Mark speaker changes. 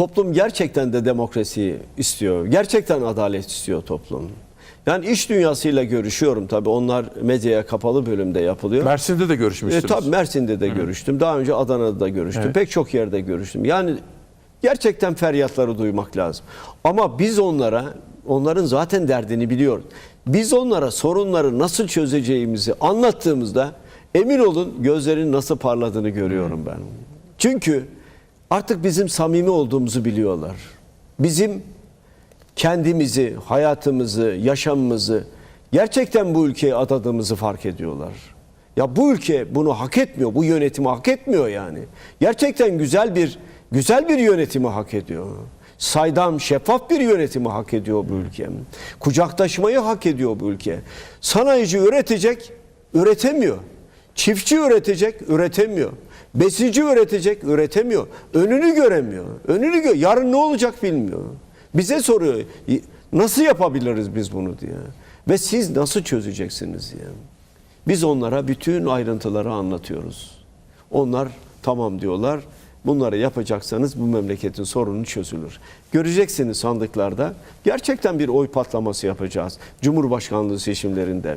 Speaker 1: Toplum gerçekten de demokrasiyi istiyor. Gerçekten adalet istiyor toplum. Yani iş dünyasıyla görüşüyorum tabii. Onlar medyaya kapalı bölümde yapılıyor.
Speaker 2: Mersin'de de
Speaker 1: E,
Speaker 2: görüşmüşsünüz.
Speaker 1: tabii Mersin'de de görüştüm. Daha önce Adana'da da görüştüm.
Speaker 2: Evet.
Speaker 1: Pek çok yerde görüştüm. Yani gerçekten feryatları duymak lazım. Ama biz onlara, onların zaten derdini biliyoruz. Biz onlara sorunları nasıl çözeceğimizi anlattığımızda emin olun gözlerin nasıl parladığını görüyorum ben. Çünkü artık bizim samimi olduğumuzu biliyorlar. Bizim kendimizi, hayatımızı, yaşamımızı gerçekten bu ülkeye adadığımızı fark ediyorlar. Ya bu ülke bunu hak etmiyor, bu yönetimi hak etmiyor yani. Gerçekten güzel bir güzel bir yönetimi hak ediyor. Saydam, şeffaf bir yönetimi hak ediyor bu ülke. Kucaktaşmayı hak ediyor bu ülke. Sanayici üretecek, üretemiyor. Çiftçi üretecek, üretemiyor. Besici üretecek, üretemiyor. Önünü göremiyor. Önünü gö yarın ne olacak bilmiyor. Bize soruyor. Nasıl yapabiliriz biz bunu diye. Ve siz nasıl çözeceksiniz diye. Biz onlara bütün ayrıntıları anlatıyoruz. Onlar tamam diyorlar. Bunları yapacaksanız bu memleketin sorunu çözülür. Göreceksiniz sandıklarda gerçekten bir oy patlaması yapacağız. Cumhurbaşkanlığı seçimlerinde.